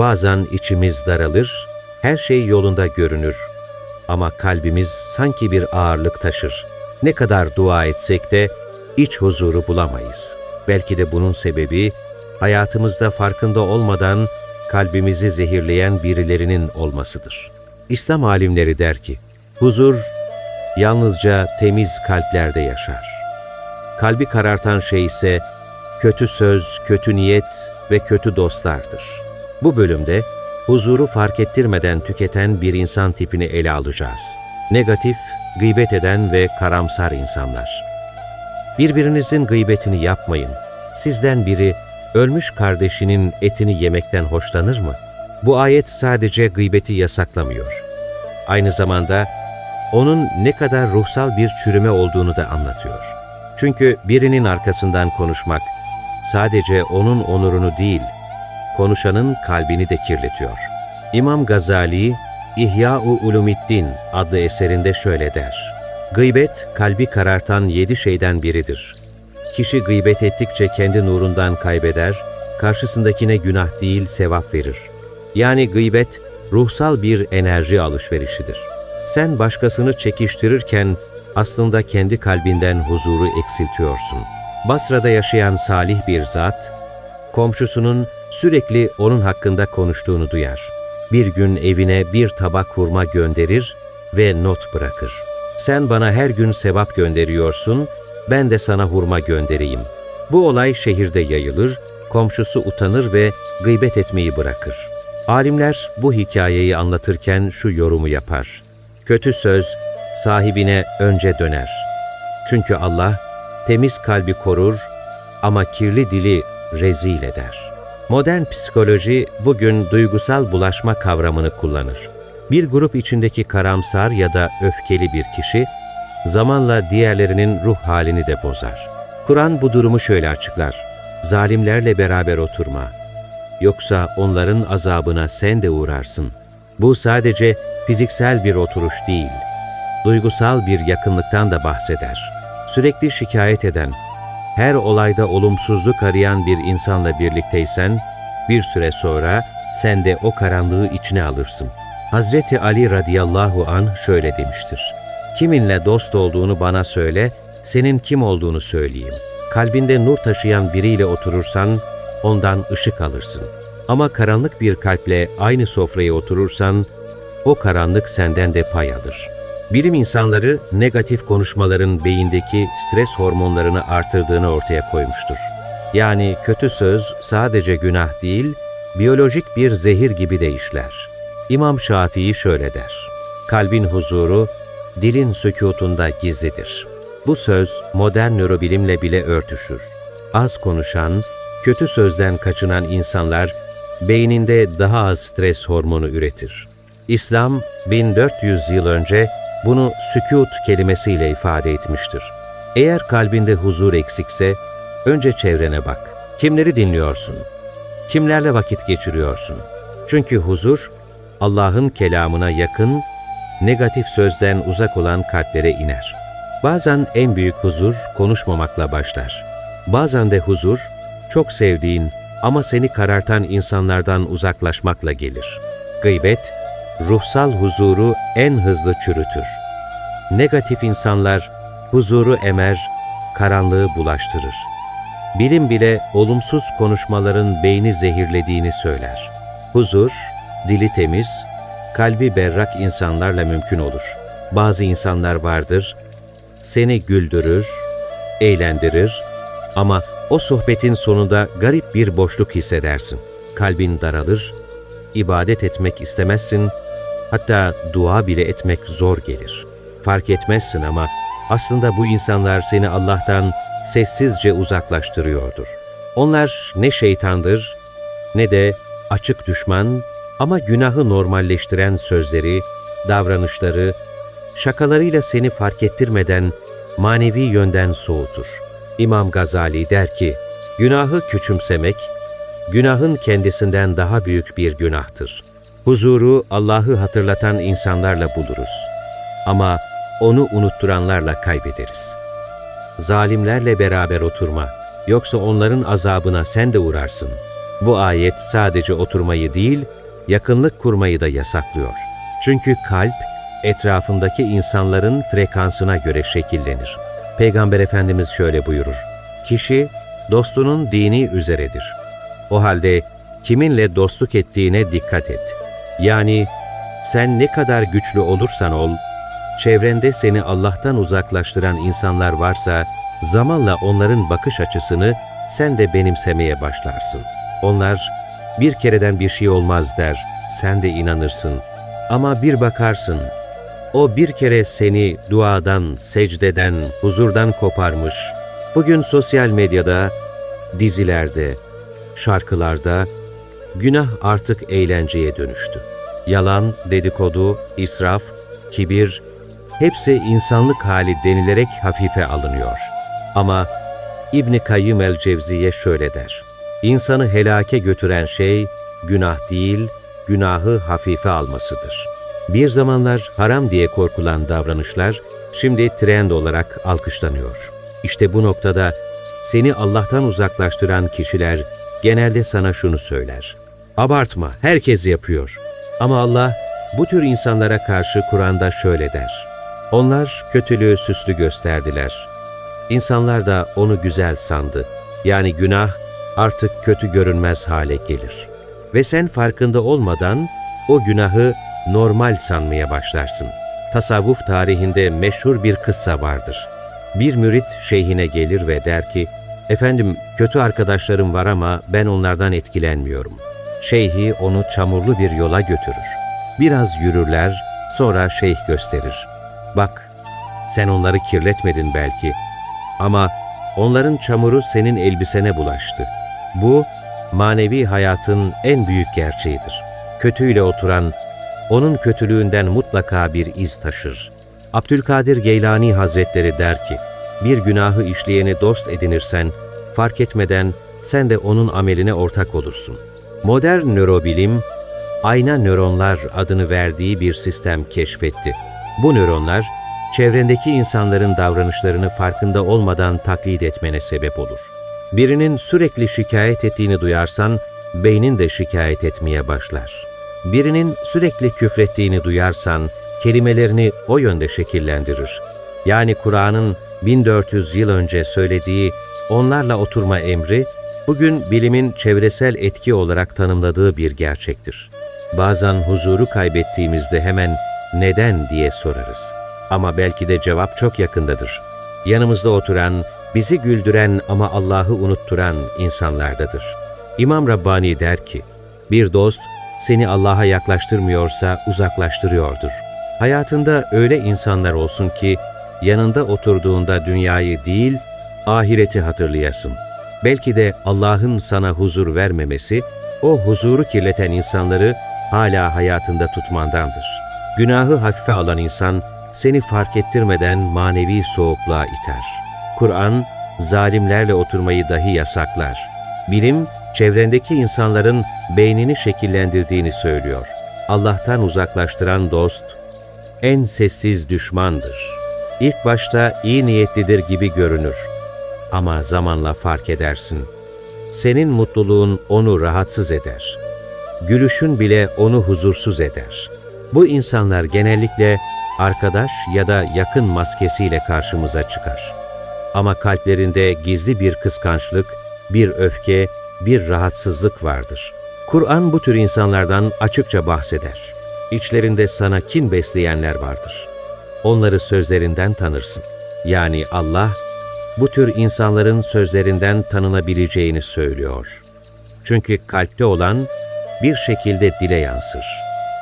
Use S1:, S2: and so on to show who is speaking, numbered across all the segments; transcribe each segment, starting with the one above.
S1: Bazen içimiz daralır, her şey yolunda görünür. Ama kalbimiz sanki bir ağırlık taşır. Ne kadar dua etsek de iç huzuru bulamayız. Belki de bunun sebebi hayatımızda farkında olmadan kalbimizi zehirleyen birilerinin olmasıdır. İslam alimleri der ki, huzur yalnızca temiz kalplerde yaşar. Kalbi karartan şey ise kötü söz, kötü niyet ve kötü dostlardır. Bu bölümde huzuru fark ettirmeden tüketen bir insan tipini ele alacağız. Negatif, gıybet eden ve karamsar insanlar. Birbirinizin gıybetini yapmayın. Sizden biri ölmüş kardeşinin etini yemekten hoşlanır mı? Bu ayet sadece gıybeti yasaklamıyor. Aynı zamanda onun ne kadar ruhsal bir çürüme olduğunu da anlatıyor. Çünkü birinin arkasından konuşmak sadece onun onurunu değil, konuşanın kalbini de kirletiyor. İmam Gazali, İhya-u Ulumiddin adlı eserinde şöyle der. Gıybet, kalbi karartan yedi şeyden biridir. Kişi gıybet ettikçe kendi nurundan kaybeder, karşısındakine günah değil sevap verir. Yani gıybet, ruhsal bir enerji alışverişidir. Sen başkasını çekiştirirken aslında kendi kalbinden huzuru eksiltiyorsun. Basra'da yaşayan salih bir zat, komşusunun sürekli onun hakkında konuştuğunu duyar. Bir gün evine bir tabak hurma gönderir ve not bırakır. Sen bana her gün sevap gönderiyorsun, ben de sana hurma göndereyim. Bu olay şehirde yayılır, komşusu utanır ve gıybet etmeyi bırakır. Alimler bu hikayeyi anlatırken şu yorumu yapar. Kötü söz sahibine önce döner. Çünkü Allah temiz kalbi korur ama kirli dili rezil eder. Modern psikoloji bugün duygusal bulaşma kavramını kullanır. Bir grup içindeki karamsar ya da öfkeli bir kişi zamanla diğerlerinin ruh halini de bozar. Kur'an bu durumu şöyle açıklar. Zalimlerle beraber oturma. Yoksa onların azabına sen de uğrarsın. Bu sadece fiziksel bir oturuş değil, duygusal bir yakınlıktan da bahseder. Sürekli şikayet eden, her olayda olumsuzluk arayan bir insanla birlikteysen, bir süre sonra sen de o karanlığı içine alırsın. Hazreti Ali radıyallahu an şöyle demiştir. Kiminle dost olduğunu bana söyle, senin kim olduğunu söyleyeyim. Kalbinde nur taşıyan biriyle oturursan, ondan ışık alırsın. Ama karanlık bir kalple aynı sofraya oturursan, o karanlık senden de pay alır. Bilim insanları negatif konuşmaların beyindeki stres hormonlarını artırdığını ortaya koymuştur. Yani kötü söz sadece günah değil, biyolojik bir zehir gibi de işler. İmam Şafii şöyle der. Kalbin huzuru, dilin sükutunda gizlidir. Bu söz modern nörobilimle bile örtüşür. Az konuşan, kötü sözden kaçınan insanlar beyninde daha az stres hormonu üretir. İslam 1400 yıl önce bunu sükut kelimesiyle ifade etmiştir. Eğer kalbinde huzur eksikse, önce çevrene bak. Kimleri dinliyorsun? Kimlerle vakit geçiriyorsun? Çünkü huzur, Allah'ın kelamına yakın, negatif sözden uzak olan kalplere iner. Bazen en büyük huzur konuşmamakla başlar. Bazen de huzur, çok sevdiğin ama seni karartan insanlardan uzaklaşmakla gelir. Gıybet, ruhsal huzuru en hızlı çürütür. Negatif insanlar huzuru emer, karanlığı bulaştırır. Bilim bile olumsuz konuşmaların beyni zehirlediğini söyler. Huzur, dili temiz, kalbi berrak insanlarla mümkün olur. Bazı insanlar vardır, seni güldürür, eğlendirir ama o sohbetin sonunda garip bir boşluk hissedersin. Kalbin daralır, ibadet etmek istemezsin, hatta dua bile etmek zor gelir. Fark etmezsin ama aslında bu insanlar seni Allah'tan sessizce uzaklaştırıyordur. Onlar ne şeytandır ne de açık düşman ama günahı normalleştiren sözleri, davranışları, şakalarıyla seni fark ettirmeden manevi yönden soğutur. İmam Gazali der ki, günahı küçümsemek, günahın kendisinden daha büyük bir günahtır. Huzuru Allah'ı hatırlatan insanlarla buluruz. Ama onu unutturanlarla kaybederiz. Zalimlerle beraber oturma, yoksa onların azabına sen de uğrarsın. Bu ayet sadece oturmayı değil, yakınlık kurmayı da yasaklıyor. Çünkü kalp, etrafındaki insanların frekansına göre şekillenir. Peygamber Efendimiz şöyle buyurur. Kişi, dostunun dini üzeredir. O halde kiminle dostluk ettiğine dikkat et. Yani sen ne kadar güçlü olursan ol, çevrende seni Allah'tan uzaklaştıran insanlar varsa, zamanla onların bakış açısını sen de benimsemeye başlarsın. Onlar, bir kereden bir şey olmaz der, sen de inanırsın. Ama bir bakarsın, o bir kere seni duadan, secdeden, huzurdan koparmış. Bugün sosyal medyada, dizilerde, şarkılarda günah artık eğlenceye dönüştü. Yalan, dedikodu, israf, kibir hepsi insanlık hali denilerek hafife alınıyor. Ama İbn Kayyım el-Cevziye şöyle der. İnsanı helake götüren şey günah değil, günahı hafife almasıdır. Bir zamanlar haram diye korkulan davranışlar şimdi trend olarak alkışlanıyor. İşte bu noktada seni Allah'tan uzaklaştıran kişiler genelde sana şunu söyler. Abartma, herkes yapıyor. Ama Allah bu tür insanlara karşı Kur'an'da şöyle der. Onlar kötülüğü süslü gösterdiler. İnsanlar da onu güzel sandı. Yani günah artık kötü görünmez hale gelir. Ve sen farkında olmadan o günahı normal sanmaya başlarsın. Tasavvuf tarihinde meşhur bir kıssa vardır. Bir mürit şeyhine gelir ve der ki, Efendim kötü arkadaşlarım var ama ben onlardan etkilenmiyorum. Şeyhi onu çamurlu bir yola götürür. Biraz yürürler, sonra şeyh gösterir. Bak, sen onları kirletmedin belki ama onların çamuru senin elbisene bulaştı. Bu, manevi hayatın en büyük gerçeğidir. Kötüyle oturan, onun kötülüğünden mutlaka bir iz taşır. Abdülkadir Geylani Hazretleri der ki, bir günahı işleyeni dost edinirsen, fark etmeden sen de onun ameline ortak olursun. Modern nörobilim, ayna nöronlar adını verdiği bir sistem keşfetti. Bu nöronlar, çevrendeki insanların davranışlarını farkında olmadan taklit etmene sebep olur. Birinin sürekli şikayet ettiğini duyarsan, beynin de şikayet etmeye başlar. Birinin sürekli küfrettiğini duyarsan, kelimelerini o yönde şekillendirir. Yani Kur'an'ın 1400 yıl önce söylediği onlarla oturma emri, bugün bilimin çevresel etki olarak tanımladığı bir gerçektir. Bazen huzuru kaybettiğimizde hemen neden diye sorarız. Ama belki de cevap çok yakındadır. Yanımızda oturan, bizi güldüren ama Allah'ı unutturan insanlardadır. İmam Rabbani der ki, bir dost seni Allah'a yaklaştırmıyorsa uzaklaştırıyordur. Hayatında öyle insanlar olsun ki yanında oturduğunda dünyayı değil, ahireti hatırlayasın. Belki de Allah'ın sana huzur vermemesi, o huzuru kirleten insanları hala hayatında tutmandandır. Günahı hafife alan insan, seni fark ettirmeden manevi soğukluğa iter. Kur'an, zalimlerle oturmayı dahi yasaklar. Bilim, çevrendeki insanların beynini şekillendirdiğini söylüyor. Allah'tan uzaklaştıran dost, en sessiz düşmandır. İlk başta iyi niyetlidir gibi görünür. Ama zamanla fark edersin. Senin mutluluğun onu rahatsız eder. Gülüşün bile onu huzursuz eder. Bu insanlar genellikle arkadaş ya da yakın maskesiyle karşımıza çıkar. Ama kalplerinde gizli bir kıskançlık, bir öfke, bir rahatsızlık vardır. Kur'an bu tür insanlardan açıkça bahseder. İçlerinde sana kin besleyenler vardır. Onları sözlerinden tanırsın. Yani Allah, bu tür insanların sözlerinden tanınabileceğini söylüyor. Çünkü kalpte olan bir şekilde dile yansır.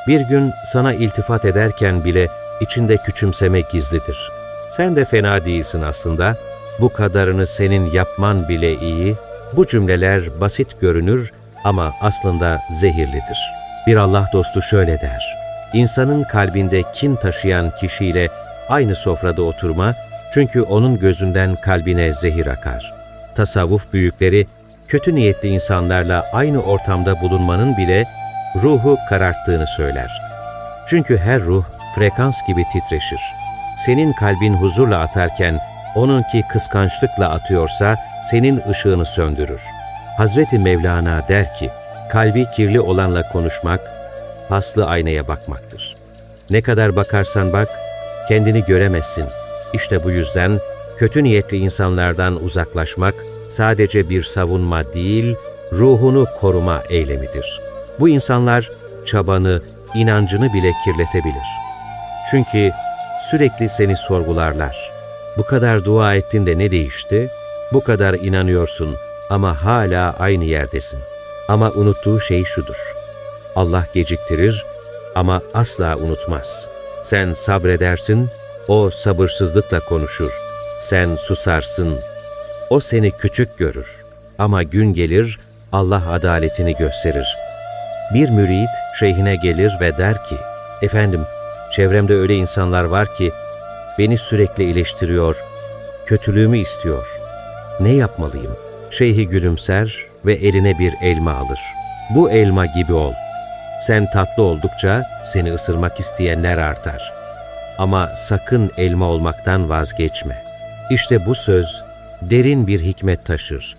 S1: Bir gün sana iltifat ederken bile içinde küçümseme gizlidir. Sen de fena değilsin aslında. Bu kadarını senin yapman bile iyi. Bu cümleler basit görünür ama aslında zehirlidir. Bir Allah dostu şöyle der. İnsanın kalbinde kin taşıyan kişiyle aynı sofrada oturma, çünkü onun gözünden kalbine zehir akar. Tasavvuf büyükleri, kötü niyetli insanlarla aynı ortamda bulunmanın bile ruhu kararttığını söyler. Çünkü her ruh frekans gibi titreşir. Senin kalbin huzurla atarken onunki kıskançlıkla atıyorsa senin ışığını söndürür. Hazreti Mevlana der ki, kalbi kirli olanla konuşmak, paslı aynaya bakmaktır. Ne kadar bakarsan bak, kendini göremezsin. İşte bu yüzden kötü niyetli insanlardan uzaklaşmak sadece bir savunma değil, ruhunu koruma eylemidir. Bu insanlar çabanı, inancını bile kirletebilir. Çünkü sürekli seni sorgularlar. Bu kadar dua ettin de ne değişti? Bu kadar inanıyorsun ama hala aynı yerdesin. Ama unuttuğu şey şudur. Allah geciktirir ama asla unutmaz. Sen sabredersin, o sabırsızlıkla konuşur. Sen susarsın, o seni küçük görür. Ama gün gelir, Allah adaletini gösterir. Bir mürit şeyhine gelir ve der ki, Efendim, çevremde öyle insanlar var ki, beni sürekli eleştiriyor, kötülüğümü istiyor. Ne yapmalıyım? Şeyhi gülümser ve eline bir elma alır. Bu elma gibi ol. Sen tatlı oldukça seni ısırmak isteyenler artar. Ama sakın elma olmaktan vazgeçme. İşte bu söz derin bir hikmet taşır.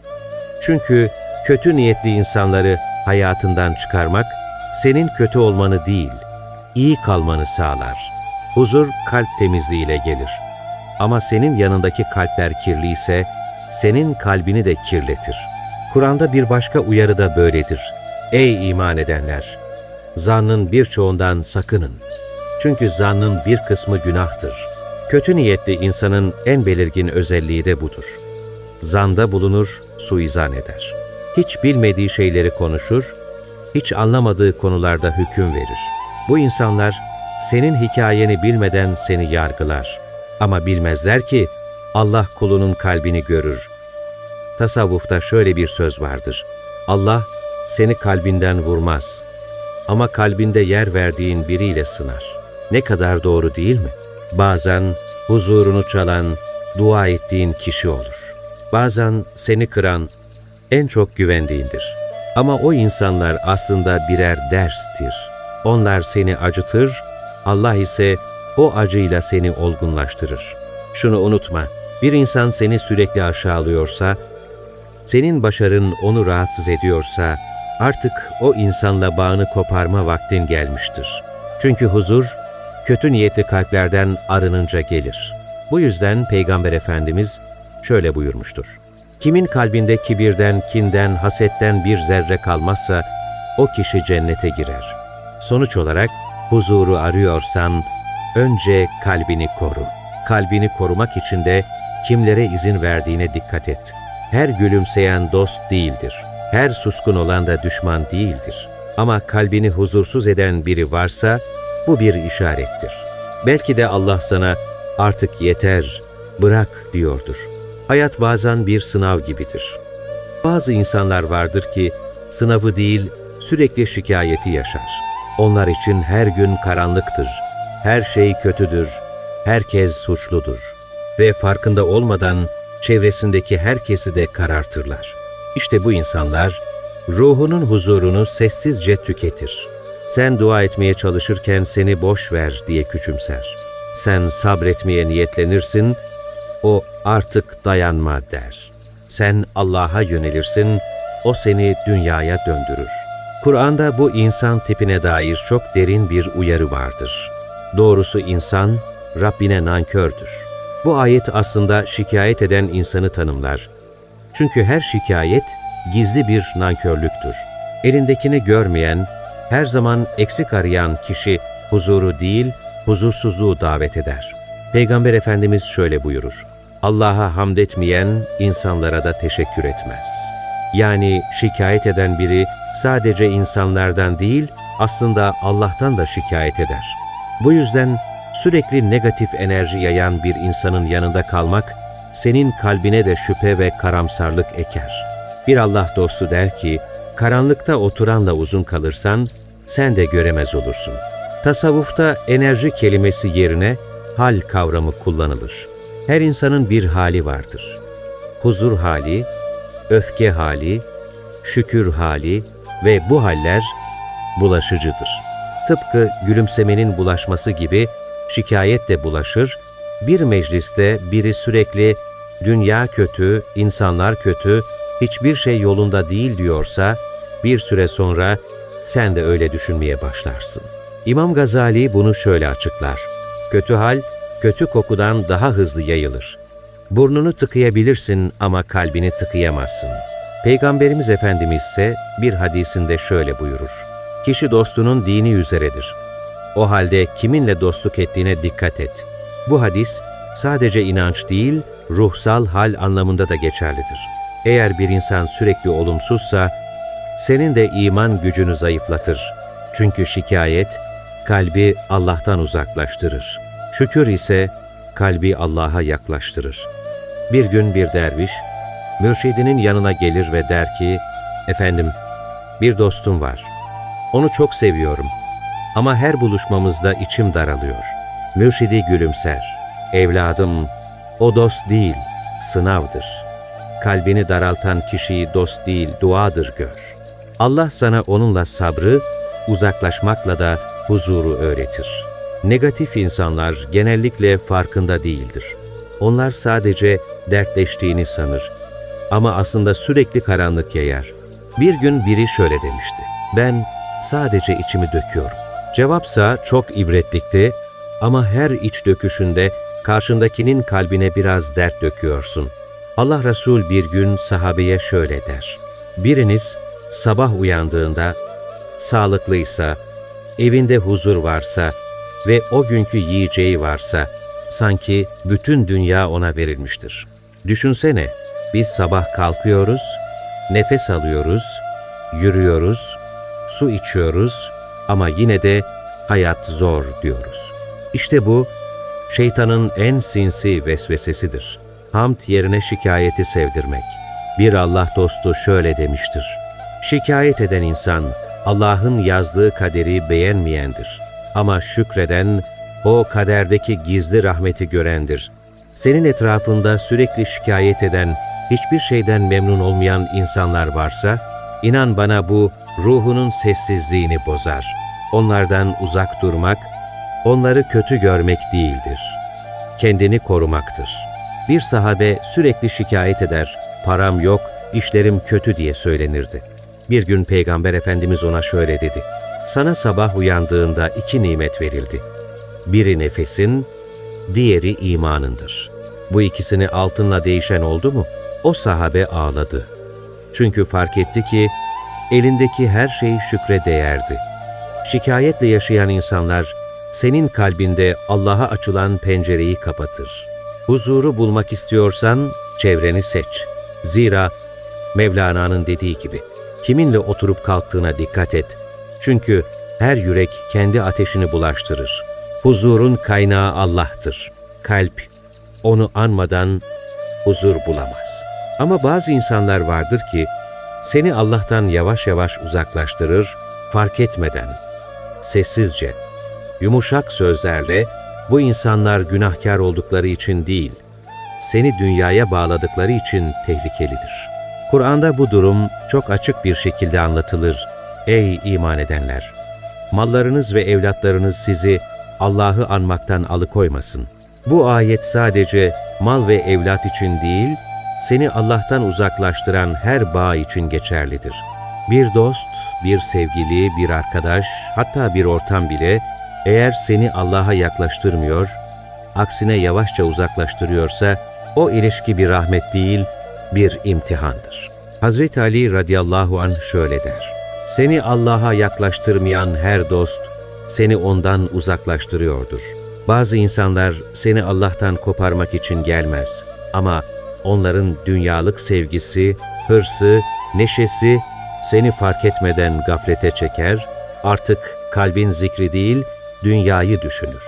S1: Çünkü kötü niyetli insanları hayatından çıkarmak senin kötü olmanı değil, iyi kalmanı sağlar. Huzur kalp temizliğiyle gelir. Ama senin yanındaki kalpler kirli ise senin kalbini de kirletir. Kur'an'da bir başka uyarı da böyledir. Ey iman edenler! Zannın birçoğundan sakının. Çünkü zannın bir kısmı günahtır. Kötü niyetli insanın en belirgin özelliği de budur. Zanda bulunur, suizan eder. Hiç bilmediği şeyleri konuşur, hiç anlamadığı konularda hüküm verir. Bu insanlar senin hikayeni bilmeden seni yargılar. Ama bilmezler ki Allah kulunun kalbini görür. Tasavvufta şöyle bir söz vardır. Allah seni kalbinden vurmaz ama kalbinde yer verdiğin biriyle sınar. Ne kadar doğru değil mi? Bazen huzurunu çalan, dua ettiğin kişi olur. Bazen seni kıran, en çok güvendiğindir. Ama o insanlar aslında birer derstir. Onlar seni acıtır, Allah ise o acıyla seni olgunlaştırır. Şunu unutma, bir insan seni sürekli aşağılıyorsa, senin başarın onu rahatsız ediyorsa, artık o insanla bağını koparma vaktin gelmiştir. Çünkü huzur, kötü niyetli kalplerden arınınca gelir. Bu yüzden Peygamber Efendimiz şöyle buyurmuştur. Kimin kalbinde kibirden, kinden, hasetten bir zerre kalmazsa, o kişi cennete girer. Sonuç olarak, huzuru arıyorsan, önce kalbini koru. Kalbini korumak için de kimlere izin verdiğine dikkat et. Her gülümseyen dost değildir. Her suskun olan da düşman değildir. Ama kalbini huzursuz eden biri varsa bu bir işarettir. Belki de Allah sana artık yeter, bırak diyordur. Hayat bazen bir sınav gibidir. Bazı insanlar vardır ki sınavı değil sürekli şikayeti yaşar. Onlar için her gün karanlıktır. Her şey kötüdür. Herkes suçludur. Ve farkında olmadan çevresindeki herkesi de karartırlar. İşte bu insanlar ruhunun huzurunu sessizce tüketir. Sen dua etmeye çalışırken seni boş ver diye küçümser. Sen sabretmeye niyetlenirsin, o artık dayanma der. Sen Allah'a yönelirsin, o seni dünyaya döndürür. Kur'an'da bu insan tipine dair çok derin bir uyarı vardır. Doğrusu insan Rabbine nankördür. Bu ayet aslında şikayet eden insanı tanımlar. Çünkü her şikayet gizli bir nankörlüktür. Elindekini görmeyen, her zaman eksik arayan kişi huzuru değil, huzursuzluğu davet eder. Peygamber Efendimiz şöyle buyurur. Allah'a hamd etmeyen insanlara da teşekkür etmez. Yani şikayet eden biri sadece insanlardan değil, aslında Allah'tan da şikayet eder. Bu yüzden sürekli negatif enerji yayan bir insanın yanında kalmak, senin kalbine de şüphe ve karamsarlık eker. Bir Allah dostu der ki, karanlıkta oturanla uzun kalırsan, sen de göremez olursun. Tasavvufta enerji kelimesi yerine hal kavramı kullanılır. Her insanın bir hali vardır. Huzur hali, öfke hali, şükür hali ve bu haller bulaşıcıdır. Tıpkı gülümsemenin bulaşması gibi şikayet de bulaşır, bir mecliste biri sürekli dünya kötü, insanlar kötü, hiçbir şey yolunda değil diyorsa, bir süre sonra sen de öyle düşünmeye başlarsın. İmam Gazali bunu şöyle açıklar. Kötü hal, kötü kokudan daha hızlı yayılır. Burnunu tıkayabilirsin ama kalbini tıkayamazsın. Peygamberimiz Efendimiz ise bir hadisinde şöyle buyurur. Kişi dostunun dini üzeredir. O halde kiminle dostluk ettiğine dikkat et. Bu hadis sadece inanç değil, ruhsal hal anlamında da geçerlidir. Eğer bir insan sürekli olumsuzsa, senin de iman gücünü zayıflatır. Çünkü şikayet, kalbi Allah'tan uzaklaştırır. Şükür ise kalbi Allah'a yaklaştırır. Bir gün bir derviş, mürşidinin yanına gelir ve der ki, Efendim, bir dostum var. Onu çok seviyorum. Ama her buluşmamızda içim daralıyor. Mürşidi gülümser. Evladım, o dost değil, sınavdır. Kalbini daraltan kişiyi dost değil, duadır gör. Allah sana onunla sabrı, uzaklaşmakla da huzuru öğretir. Negatif insanlar genellikle farkında değildir. Onlar sadece dertleştiğini sanır. Ama aslında sürekli karanlık yayar. Bir gün biri şöyle demişti. Ben sadece içimi döküyorum. Cevapsa çok ibretlikti ama her iç döküşünde karşındakinin kalbine biraz dert döküyorsun. Allah Resul bir gün sahabeye şöyle der. Biriniz sabah uyandığında sağlıklıysa, evinde huzur varsa ve o günkü yiyeceği varsa sanki bütün dünya ona verilmiştir. Düşünsene, biz sabah kalkıyoruz, nefes alıyoruz, yürüyoruz, su içiyoruz ama yine de hayat zor diyoruz. İşte bu şeytanın en sinsi vesvesesidir. Hamd yerine şikayeti sevdirmek. Bir Allah dostu şöyle demiştir. Şikayet eden insan Allah'ın yazdığı kaderi beğenmeyendir. Ama şükreden o kaderdeki gizli rahmeti görendir. Senin etrafında sürekli şikayet eden, hiçbir şeyden memnun olmayan insanlar varsa, inan bana bu ruhunun sessizliğini bozar. Onlardan uzak durmak, onları kötü görmek değildir. Kendini korumaktır. Bir sahabe sürekli şikayet eder, param yok, işlerim kötü diye söylenirdi. Bir gün Peygamber Efendimiz ona şöyle dedi, sana sabah uyandığında iki nimet verildi. Biri nefesin, diğeri imanındır. Bu ikisini altınla değişen oldu mu? O sahabe ağladı. Çünkü fark etti ki elindeki her şey şükre değerdi. Şikayetle yaşayan insanlar senin kalbinde Allah'a açılan pencereyi kapatır. Huzuru bulmak istiyorsan çevreni seç. Zira Mevlana'nın dediği gibi kiminle oturup kalktığına dikkat et. Çünkü her yürek kendi ateşini bulaştırır. Huzurun kaynağı Allah'tır. Kalp onu anmadan huzur bulamaz. Ama bazı insanlar vardır ki seni Allah'tan yavaş yavaş uzaklaştırır, fark etmeden, sessizce, yumuşak sözlerle bu insanlar günahkar oldukları için değil, seni dünyaya bağladıkları için tehlikelidir. Kur'an'da bu durum çok açık bir şekilde anlatılır. Ey iman edenler! Mallarınız ve evlatlarınız sizi Allah'ı anmaktan alıkoymasın. Bu ayet sadece mal ve evlat için değil, seni Allah'tan uzaklaştıran her bağ için geçerlidir. Bir dost, bir sevgili, bir arkadaş, hatta bir ortam bile eğer seni Allah'a yaklaştırmıyor, aksine yavaşça uzaklaştırıyorsa o ilişki bir rahmet değil, bir imtihandır. Hazreti Ali radıyallahu anh şöyle der. Seni Allah'a yaklaştırmayan her dost, seni ondan uzaklaştırıyordur. Bazı insanlar seni Allah'tan koparmak için gelmez ama onların dünyalık sevgisi, hırsı, neşesi seni fark etmeden gaflete çeker, artık kalbin zikri değil, dünyayı düşünür.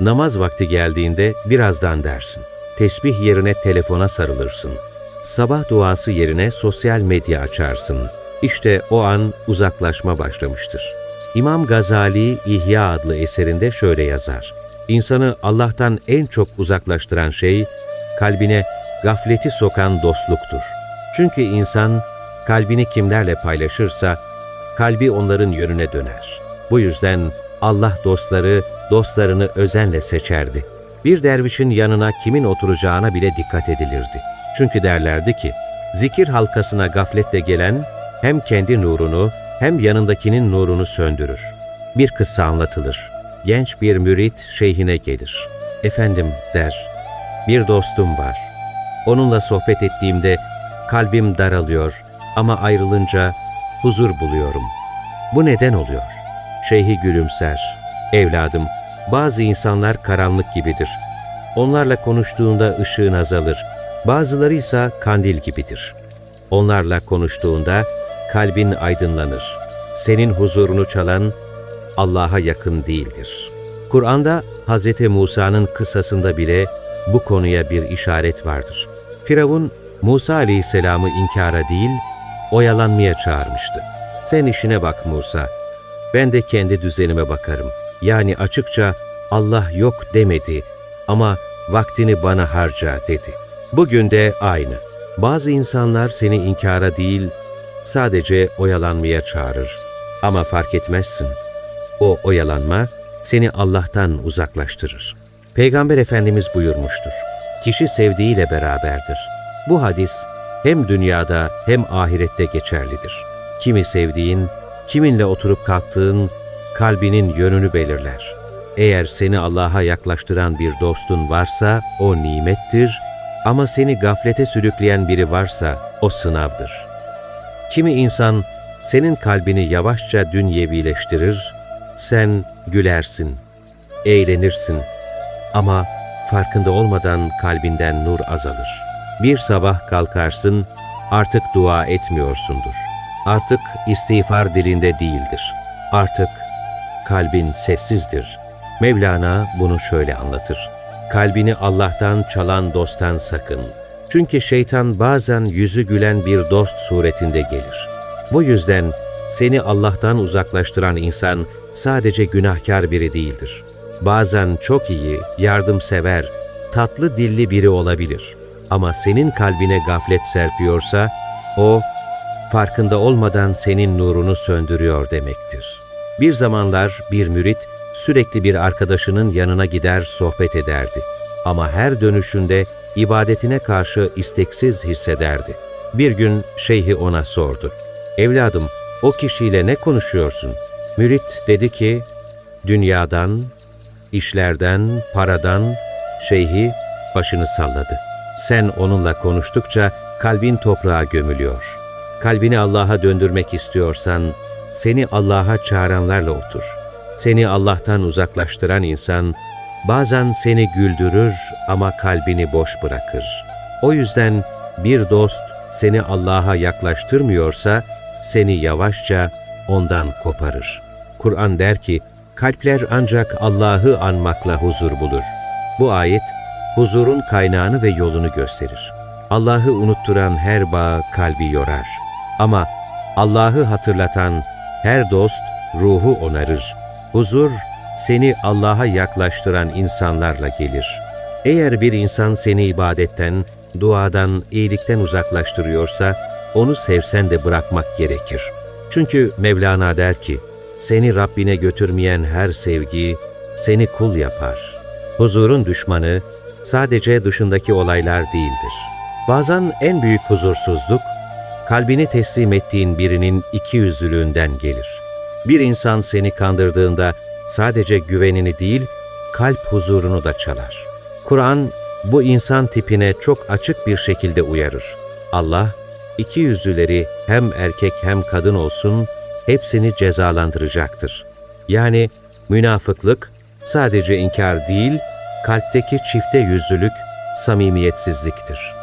S1: Namaz vakti geldiğinde birazdan dersin. Tesbih yerine telefona sarılırsın. Sabah duası yerine sosyal medya açarsın. İşte o an uzaklaşma başlamıştır. İmam Gazali İhya adlı eserinde şöyle yazar. İnsanı Allah'tan en çok uzaklaştıran şey, kalbine gafleti sokan dostluktur. Çünkü insan kalbini kimlerle paylaşırsa, kalbi onların yönüne döner. Bu yüzden Allah dostları, dostlarını özenle seçerdi. Bir dervişin yanına kimin oturacağına bile dikkat edilirdi. Çünkü derlerdi ki, Zikir halkasına gafletle gelen hem kendi nurunu hem yanındakinin nurunu söndürür. Bir kıssa anlatılır. Genç bir mürit şeyhine gelir. Efendim der, bir dostum var. Onunla sohbet ettiğimde kalbim daralıyor ama ayrılınca huzur buluyorum. Bu neden oluyor? Şeyhi gülümser. Evladım, bazı insanlar karanlık gibidir. Onlarla konuştuğunda ışığın azalır. Bazıları ise kandil gibidir. Onlarla konuştuğunda kalbin aydınlanır. Senin huzurunu çalan Allah'a yakın değildir. Kur'an'da Hz. Musa'nın kıssasında bile bu konuya bir işaret vardır. Firavun, Musa aleyhisselamı inkara değil, oyalanmaya çağırmıştı. Sen işine bak Musa, ben de kendi düzenime bakarım. Yani açıkça Allah yok demedi ama vaktini bana harca dedi. Bugün de aynı. Bazı insanlar seni inkara değil, sadece oyalanmaya çağırır. Ama fark etmezsin. O oyalanma seni Allah'tan uzaklaştırır. Peygamber Efendimiz buyurmuştur. Kişi sevdiğiyle beraberdir. Bu hadis hem dünyada hem ahirette geçerlidir. Kimi sevdiğin, kiminle oturup kalktığın kalbinin yönünü belirler. Eğer seni Allah'a yaklaştıran bir dostun varsa o nimettir ama seni gaflete sürükleyen biri varsa o sınavdır. Kimi insan senin kalbini yavaşça dünyevileştirir, sen gülersin, eğlenirsin ama farkında olmadan kalbinden nur azalır. Bir sabah kalkarsın, artık dua etmiyorsundur. Artık istiğfar dilinde değildir. Artık kalbin sessizdir. Mevlana bunu şöyle anlatır. Kalbini Allah'tan çalan dosttan sakın. Çünkü şeytan bazen yüzü gülen bir dost suretinde gelir. Bu yüzden seni Allah'tan uzaklaştıran insan sadece günahkar biri değildir. Bazen çok iyi, yardımsever, tatlı dilli biri olabilir. Ama senin kalbine gaflet serpiyorsa, o farkında olmadan senin nurunu söndürüyor demektir. Bir zamanlar bir mürit sürekli bir arkadaşının yanına gider sohbet ederdi. Ama her dönüşünde ibadetine karşı isteksiz hissederdi. Bir gün şeyhi ona sordu. Evladım, o kişiyle ne konuşuyorsun? Mürit dedi ki, dünyadan, işlerden, paradan, şeyhi başını salladı. Sen onunla konuştukça kalbin toprağa gömülüyor. Kalbini Allah'a döndürmek istiyorsan, seni Allah'a çağıranlarla otur. Seni Allah'tan uzaklaştıran insan, bazen seni güldürür ama kalbini boş bırakır. O yüzden bir dost seni Allah'a yaklaştırmıyorsa, seni yavaşça ondan koparır. Kur'an der ki, kalpler ancak Allah'ı anmakla huzur bulur. Bu ayet, huzurun kaynağını ve yolunu gösterir. Allah'ı unutturan her bağ kalbi yorar. Ama Allah'ı hatırlatan her dost ruhu onarır. Huzur, seni Allah'a yaklaştıran insanlarla gelir. Eğer bir insan seni ibadetten, duadan, iyilikten uzaklaştırıyorsa, onu sevsen de bırakmak gerekir. Çünkü Mevlana der ki, seni Rabbine götürmeyen her sevgi, seni kul yapar. Huzurun düşmanı, sadece dışındaki olaylar değildir. Bazen en büyük huzursuzluk, kalbini teslim ettiğin birinin iki yüzlülüğünden gelir. Bir insan seni kandırdığında sadece güvenini değil, kalp huzurunu da çalar. Kur'an bu insan tipine çok açık bir şekilde uyarır. Allah, iki yüzlüleri hem erkek hem kadın olsun, hepsini cezalandıracaktır. Yani münafıklık sadece inkar değil, kalpteki çifte yüzlülük samimiyetsizliktir.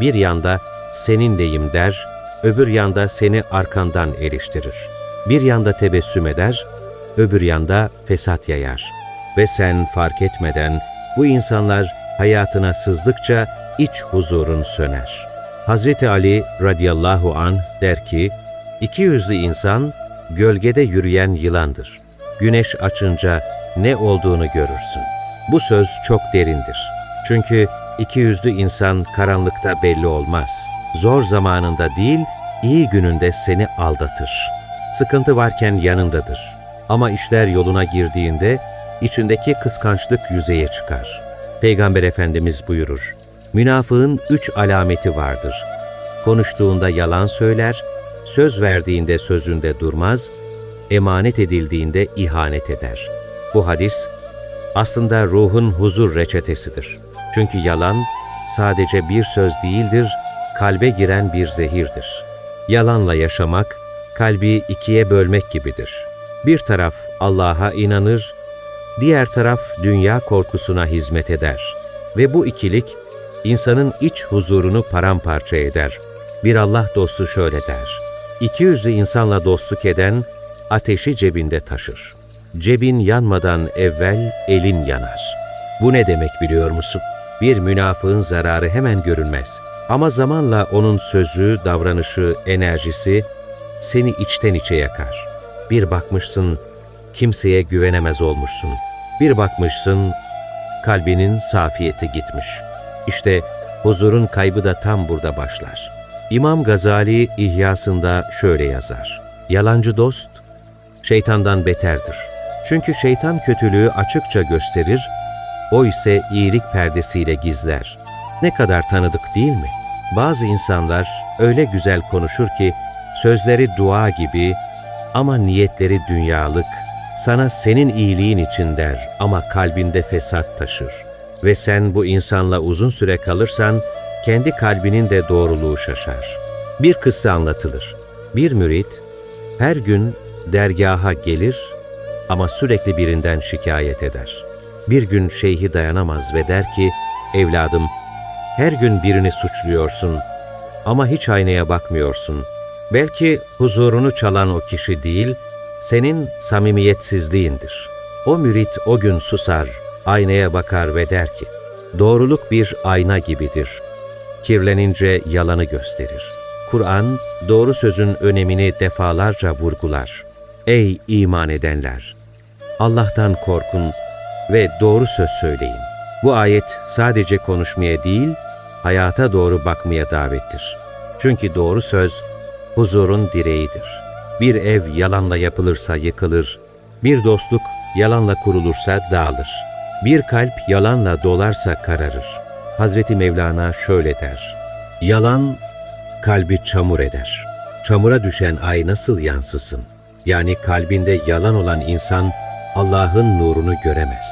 S1: Bir yanda seninleyim der, öbür yanda seni arkandan eleştirir. Bir yanda tebessüm eder, öbür yanda fesat yayar. Ve sen fark etmeden bu insanlar hayatına sızdıkça iç huzurun söner. Hazreti Ali radıyallahu an der ki, iki yüzlü insan gölgede yürüyen yılandır. Güneş açınca ne olduğunu görürsün. Bu söz çok derindir. Çünkü iki yüzlü insan karanlıkta belli olmaz. Zor zamanında değil, iyi gününde seni aldatır. Sıkıntı varken yanındadır. Ama işler yoluna girdiğinde içindeki kıskançlık yüzeye çıkar. Peygamber Efendimiz buyurur, Münafığın üç alameti vardır. konuştuğunda yalan söyler, söz verdiğinde sözünde durmaz, emanet edildiğinde ihanet eder. Bu hadis aslında ruhun huzur reçetesidir. Çünkü yalan sadece bir söz değildir, kalbe giren bir zehirdir. Yalanla yaşamak, kalbi ikiye bölmek gibidir. Bir taraf Allah'a inanır, diğer taraf dünya korkusuna hizmet eder. Ve bu ikilik, insanın iç huzurunu paramparça eder. Bir Allah dostu şöyle der, İki yüzlü insanla dostluk eden, ateşi cebinde taşır. Cebin yanmadan evvel elin yanar. Bu ne demek biliyor musun? Bir münafığın zararı hemen görünmez. Ama zamanla onun sözü, davranışı, enerjisi seni içten içe yakar. Bir bakmışsın, kimseye güvenemez olmuşsun. Bir bakmışsın, kalbinin safiyeti gitmiş. İşte huzurun kaybı da tam burada başlar. İmam Gazali İhyasında şöyle yazar. Yalancı dost, şeytandan beterdir. Çünkü şeytan kötülüğü açıkça gösterir, o ise iyilik perdesiyle gizler. Ne kadar tanıdık değil mi? Bazı insanlar öyle güzel konuşur ki, sözleri dua gibi ama niyetleri dünyalık, sana senin iyiliğin için der ama kalbinde fesat taşır. Ve sen bu insanla uzun süre kalırsan, kendi kalbinin de doğruluğu şaşar. Bir kıssa anlatılır. Bir mürit, her gün dergaha gelir ama sürekli birinden şikayet eder. Bir gün şeyhi dayanamaz ve der ki, evladım, her gün birini suçluyorsun ama hiç aynaya bakmıyorsun. Belki huzurunu çalan o kişi değil, senin samimiyetsizliğindir. O mürit o gün susar, aynaya bakar ve der ki, doğruluk bir ayna gibidir. Kirlenince yalanı gösterir. Kur'an, doğru sözün önemini defalarca vurgular. Ey iman edenler! Allah'tan korkun ve doğru söz söyleyin. Bu ayet sadece konuşmaya değil, hayata doğru bakmaya davettir. Çünkü doğru söz, huzurun direğidir. Bir ev yalanla yapılırsa yıkılır, bir dostluk yalanla kurulursa dağılır. Bir kalp yalanla dolarsa kararır. Hazreti Mevlana şöyle der, Yalan kalbi çamur eder. Çamura düşen ay nasıl yansısın? Yani kalbinde yalan olan insan Allah'ın nurunu göremez.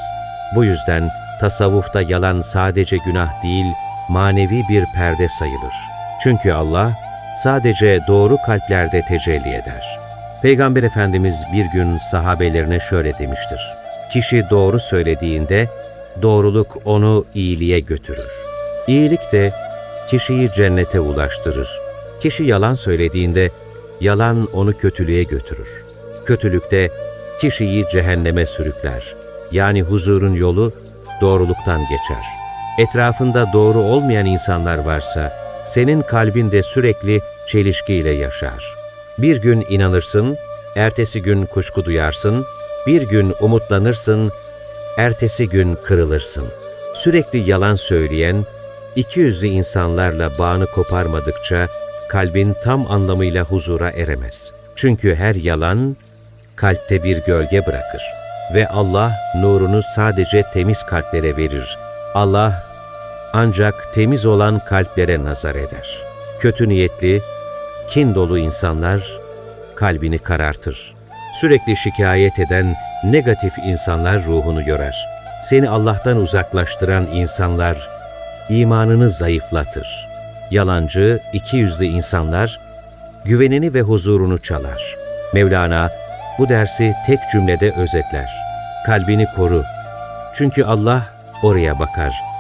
S1: Bu yüzden tasavvufta yalan sadece günah değil, manevi bir perde sayılır. Çünkü Allah sadece doğru kalplerde tecelli eder. Peygamber Efendimiz bir gün sahabelerine şöyle demiştir. Kişi doğru söylediğinde doğruluk onu iyiliğe götürür. İyilik de kişiyi cennete ulaştırır. Kişi yalan söylediğinde yalan onu kötülüğe götürür. Kötülükte kişiyi cehenneme sürükler. Yani huzurun yolu doğruluktan geçer. Etrafında doğru olmayan insanlar varsa senin kalbinde sürekli çelişkiyle yaşar. Bir gün inanırsın, ertesi gün kuşku duyarsın, bir gün umutlanırsın, ertesi gün kırılırsın. Sürekli yalan söyleyen, iki yüzlü insanlarla bağını koparmadıkça kalbin tam anlamıyla huzura eremez. Çünkü her yalan kalpte bir gölge bırakır ve Allah nurunu sadece temiz kalplere verir. Allah ancak temiz olan kalplere nazar eder. Kötü niyetli, kin dolu insanlar kalbini karartır. Sürekli şikayet eden negatif insanlar ruhunu yorar. Seni Allah'tan uzaklaştıran insanlar imanını zayıflatır. Yalancı, iki yüzlü insanlar güvenini ve huzurunu çalar. Mevlana bu dersi tek cümlede özetler. Kalbini koru. Çünkü Allah oraya bakar.